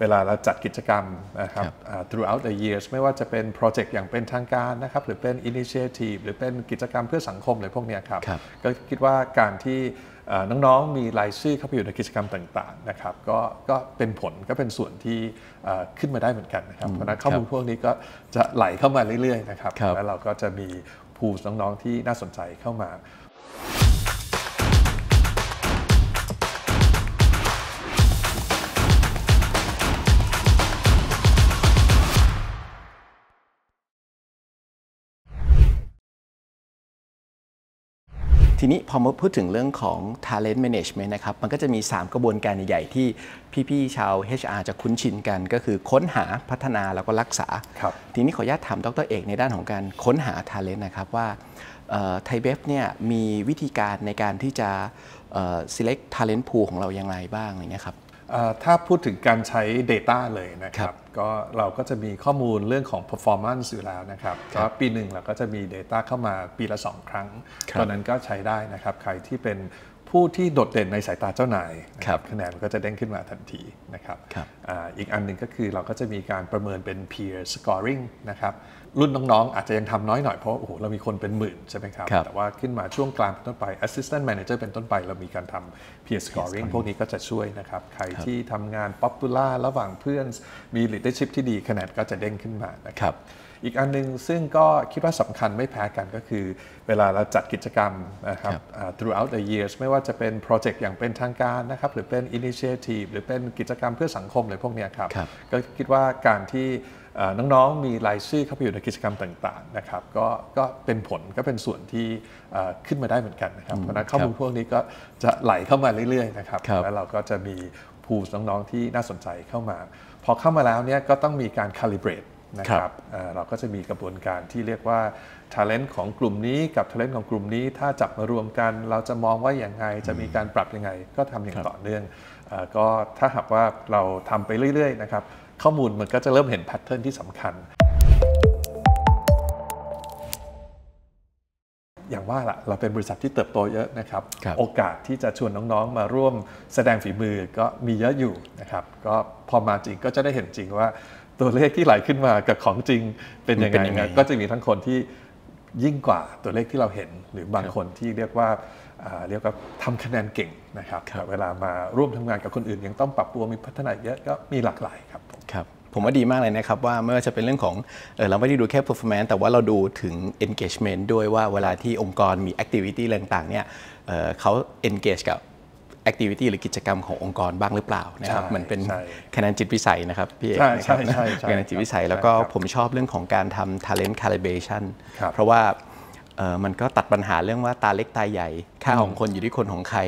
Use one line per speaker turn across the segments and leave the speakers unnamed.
เวลาเราจัดกิจกรรมนะครับ throughout the years ไม่ว่าจะเป็นโปรเจกต์อย่างเป็นทางการนะครับ หรือเป็น initiative หรือเป็นกิจกรรมเพื่อสังคมอะไรพวกนี้ครับ ก็คิดว่าการที่น้องๆ มีรายชื่อเข้าไปอยู่ในกิจกรรมต่างๆนะครับก็ก็เป็นผลก็เป็นส่วนที่ขึ้นมาได้เหมือนกันนะครับ เพราะนั้นข้อมูลพวกนี้ก็จะไหลเข้ามาเรื่อยๆนะครับ แล้วเราก็จะมีพูลน้องๆที่น่าสนใจเข้ามา
ทีนี้พอมาพูดถึงเรื่องของ talent management นะครับ มันก็จะมี 3 กระบวนการใหญ่ๆที่พี่ๆชาว HR จะคุ้นชินกัน ก็คือค้นหาพัฒนาแล้วก็รักษา ทีนี้ขออนุญาตถามดรเอกในด้านของการค้นหา talent นะครับว่าไทยเบฟเนี่ยมีวิธีการในการที่จะ select talent pool ของเราอย่างไรบ้างอะไรเงี้ยครับ
ถ้าพูดถึงการใช้ Data เลยนะครับ ก็เราก็จะมีข้อมูลเรื่องของ performance อยู่แล้วนะครับก็ปีหนึ่งเราก็จะมี Data เข้ามาปีละ 2 ครั้ง ตอนนั้นก็ใช้ได้นะครับ ใครที่เป็น ผู้ที่โดดเด่นในสายตาเจ้านายคะแนนก็จะเด้งขึ้นมาทันทีนะครับอีกอันหนึ่งก็คือเราก็จะมีการประเมินเป็น peer scoring นะครับรุ่นน้องๆ อาจจะยังทำน้อยหน่อยเพราะโอ้โหเรามีคนเป็นหมื่นใช่ไหมครับ แต่ว่าขึ้นมาช่วงกลางเป็นต้นไป assistant manager เป็นต้นไป เรามีการทำ peer scoring พวกนี้ก็จะช่วยนะครับ ใครที่ทำงาน popular ระหว่างเพื่อนมี leadership ที่ดีคะแนนก็จะเด้งขึ้นมานะครับ อีกอันนึงซึ่งก็คิดว่าสำคัญไม่แพ้กันก็คือ เวลาเราจัดกิจกรรมนะครับ throughout the years ไม่ว่าจะเป็นโปรเจกต์อย่างเป็นทางการนะครับ หรือเป็น initiative หรือเป็นกิจกรรมเพื่อสังคมอะไรพวกนี้ครับ ก็คิดว่าการที่น้องๆ มีรายชื่อเข้าไปอยู่ในกิจกรรมต่างๆนะครับก็ก็เป็นผลก็เป็นส่วนที่ขึ้นมาได้เหมือนกันนะครับ เพราะนั้นข้อมูลพวกนี้ก็จะไหลเข้ามาเรื่อยๆนะครับแล้วเราก็จะมีพูลน้องๆที่น่าสนใจเข้ามา พอเข้ามาแล้วเนี่ยก็ต้องมีการ calibrate นะครับเราก็จะมีกระบวนการที่เรียกว่า talent ของกลุ่มนี้กับ talent ของกลุ่มนี้ ถ้าจับมารวมกัน เราจะมองว่าอย่างไง จะมีการปรับยังไง ก็ทำอย่างต่อเนื่องก็ถ้าหากว่าเราทำไปเรื่อยๆนะครับข้อมูลมันก็จะเริ่มเห็นแพทเทิร์นที่สำคัญ อย่างว่าละเราเป็นบริษัทที่เติบโตเยอะนะครับรบโอกาสที่จะชวนน้องๆ มาร่วมแสดงฝีมือก็มีเยอะอยู่นะครับก็พอมาจริงก็จะได้เห็นจริงว่าตัวเลขที่ไหลขึ้นมากับของจริงเป็นยังไงก็จะมีทั้งคนที่ยิ่งกว่าตัวเลขที่เราเห็น หรือบางคนที่เรียกว่าเรียกว่าทำคะแนนเก่งนะครับเวลามาร่วมทำงานกับคนอื่นยังต้องปรับตัวมีพัฒนาเยอะก็มีหลากหลายครับ
ครับ ผมว่าดีมากเลยนะครับ ว่าไม่ว่าจะเป็นเรื่องของเออเราไม่ได้ดูแค่ performance แต่ว่าเราดูถึง engagement ด้วยว่าเวลาที่องค์กรมี activity ต่างๆเนี่ยเเขา engage กับ activity หรือกิจกรรมขององค์กรบ้างหรือเปล่านะครับมันเป็นคะแนนจิตวิสัยนะครับพี่เอก
ใช่ใช่
คะแนนจิตวิสัยแล้วก็ผมชอบเรื่องของการทำ talent calibration เพราะว่ามันก็ตัดปัญหาเรื่องว่าตาเล็กตาใหญ่ ค่าของคนอยู่ที่คนของใคร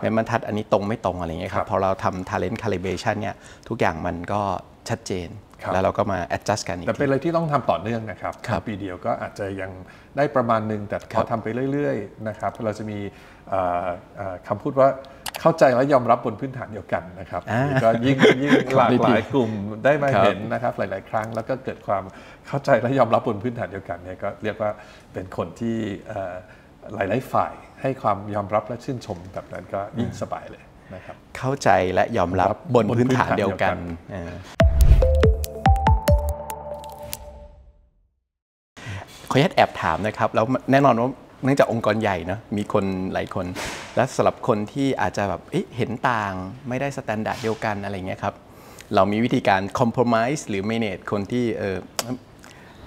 แม้บรรทัดอันนี้ตรงไม่ตรงอะไรเงี้ยครับพอเราทำ talent calibration เนี่ยทุกอย่างมันก็ ชัดเจน แล้วเราก็มา adjust กันอีก
แต่เป็นอะไรที่ต้องทำต่อเนื่องนะครับปีเดียวก็อาจจะยังได้ประมาณหนึ่งแต่พอทำไปเรื่อยๆนะครับเราจะมีคำพูดว่าเข้าใจและยอมรับบนพื้นฐานเดียวกันนะครับก็ยิ่งยิ่งหลากหลายกลุ่มได้มาเห็นนะครับหลาย ๆ ครั้ง แล้วก็เกิดความเข้าใจและยอมรับบนพื้นฐานเดียวกันเนี่ยก็เรียกว่าเป็นคนที่หลาย ๆ ฝ่ายให้ความยอมรับและชื่นชมแบบนั้นก็ยิ่งสบายเลยนะครับ
เข้าใจและยอมรับบนพื้นฐานเดียวกัน ขออนุญาตแอบถามนะครับ แล้วแน่นอนว่าเนื่องจากองค์กรใหญ่นะมีคนหลายคน และสำหรับคนที่อาจจะแบบเเห็นต่างไม่ได้สแตนดาร์ดเดียวกันอะไรเงี้ยครับ เรามีวิธีการคอมเพลมไ s e หรือ manage คนที่เออ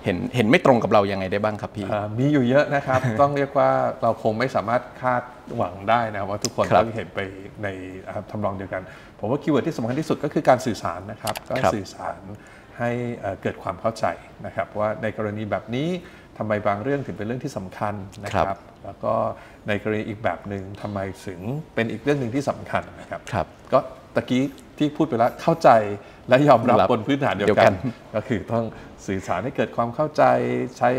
เห็นเห็นไม่ตรงกับเรายังไงได้บ้างครับพี่
มีอยู่เยอะนะครับ ต้องเรียกว่าเราคงไม่สามารถคาดหวังได้นะว่าทุกคนต้องเห็นไปในทำนองเดียวกัน ผมว่าคีย์เวิร์ดที่สำคัญที่สุดก็คือการสื่อสารนะครับก็สื่อสารให้เกิดความเข้าใจนะครับว่าในกรณีแบบนี้ ทำไมบางเรื่องถึงเป็นเรื่องที่สำคัญนะครับ แล้วก็ในกรณีอีกแบบหนึ่งทำไมถึงเป็นอีกเรื่องหนึ่งที่สำคัญนะครับ
รบ
ก็ตะกี้ที่พูดไปแล้วเข้าใจและยอมรับบนพื้นฐานเดียวกัน ก็คือต้องสื่อสารให้เกิดความเข้าใจใช้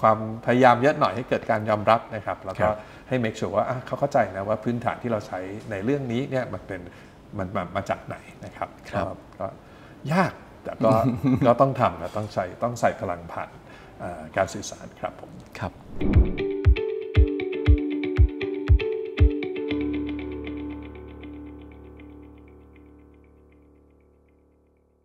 ความพยายามเยอะหน่อยให้เกิดการยอมรับนะครับ แล้วก็ให้ make sure ว่าเขาเข้าใจนะว่าพื้นฐานที่เราใช้ในเรื่องนี้เนี่ยมันเป็นมันมาจากไหนนะครับก็ยากแต่ก็ก็ต้องทำนะต้องใช้ต้องใส่พลังผ่าน การสื่อสารครับผม
ครับ